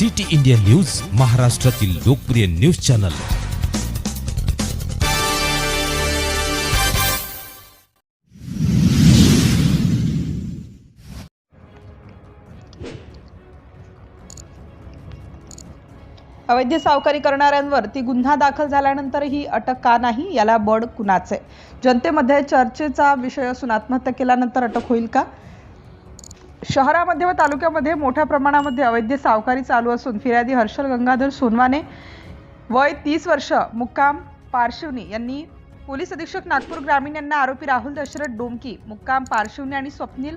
City India news महाराष्ट्रातील लोकप्रिय news channel. अवैध सावकारी करणाऱ्यांवर ती गुन्हा दाखल झाल्यानंतरही अटक का नाही याला बड कुणाचे? जनतेमध्ये चर्चेचा विषय असून आत्महत्या केल्यानंतर अटक होईल का? शहरामध्ये व तालुक्यामध्ये मोठ्या प्रमाणामध्ये अवैध सावकारी चालू असून फिर्यादी हर्षल गंगाधर सोनवाने वय तीस वर्ष मुक्काम पारशिवनी यांनी पोलीस अधीक्षक नागपूर ग्रामीण यांना आरोपी राहुल दशरथ डोमकी मुक्काम पारशिवनी आणि स्वप्नील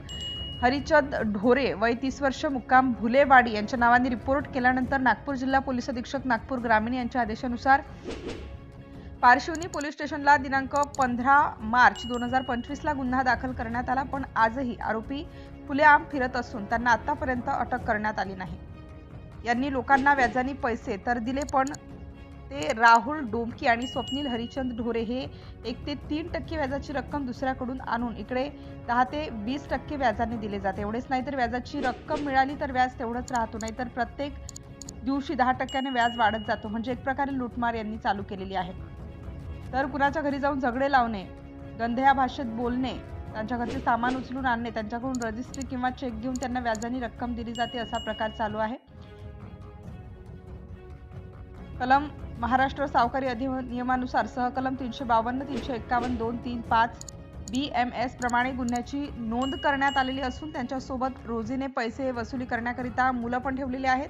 हरिचंद ढोरे वय तीस वर्ष मुक्काम भुलेवाडी यांच्या नावाने रिपोर्ट केल्यानंतर नागपूर जिल्हा पोलीस अधीक्षक नागपूर ग्रामीण यांच्या आदेशानुसार पारशिवनी पोलीस स्टेशनला दिनांक पंधरा मार्च दोन हजार पंचवीसला गुन्हा दाखल करण्यात आला पण आजही आरोपी खुलेआम फिरत असून त्यांना आतापर्यंत अटक करण्यात आली नाही. यांनी लोकांना व्याजाने पैसे तर दिले पण ते राहुल डोमकी आणि स्वप्नील हरिचंद ढोरे हे एक ते तीन टक्के व्याजाची रक्कम दुसऱ्याकडून आणून इकडे दहा ते वीस टक्के व्याजाने दिले जाते. एवढेच नाही तर व्याजाची रक्कम मिळाली तर व्याज तेवढंच राहतो नाही तर प्रत्येक दिवशी दहा टक्क्याने व्याज वाढत जातो. म्हणजे एक प्रकारे लूटमार यांनी चालू केलेली आहे. तर कुणाच्या घरी जाऊन झगडे लावणे गंध्या भाषेत बोलणे त्यांच्या घरचे सामान उचलून आणणे त्यांच्याकडून रजिस्ट्री किंवा चेक घेऊन त्यांना व्याजाने रक्कम दिली जाते असा प्रकार चालू आहे. कलम महाराष्ट्र सावकारी अधिनियमानुसार सहकलम तीनशे बावन्न तीनशे एक्कावन्न दोन तीन पाच बी एम एस प्रमाणे गुन्ह्याची नोंद करण्यात आलेली असून त्यांच्यासोबत रोजीने पैसे वसुली करण्याकरिता मुलं पण ठेवलेली आहेत.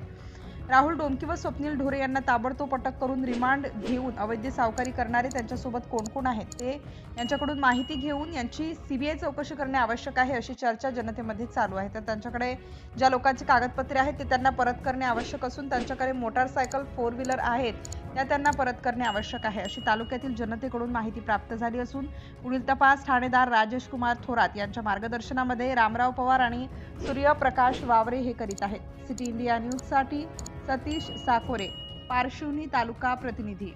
राहुल डोमकी व स्वप्नील ढोरे यांना ताबडतोब अटक करून रिमांड घेऊन अवैध सावकारी करणारे त्यांच्यासोबत कोण कोण आहेत ते यांच्याकडून माहिती घेऊन यांची सीबीआय चौकशी करणे आवश्यक आहे अशी चर्चा जनतेमध्ये चालू आहे. तर त्यांच्याकडे ज्या लोकांची कागदपत्रे आहेत ते त्यांना परत करणे आवश्यक असून त्यांच्याकडे मोटारसायकल फोर व्हीलर आहेत. त्या त्यांना परत करणे आवश्यक आहे. अशी तालुक्यातील जनतेकडून माहिती प्राप्त झाली असून पुढील तपास ठाणेदार राजेश कुमार थोरात यांच्या मार्गदर्शनामध्ये रामराव पवार आणि सूर्यप्रकाश वावरे हे करीत आहेत. सिटी इंडिया न्यूजसाठी सतीश साकोरे पारशिवनी तालुका प्रतिनिधी.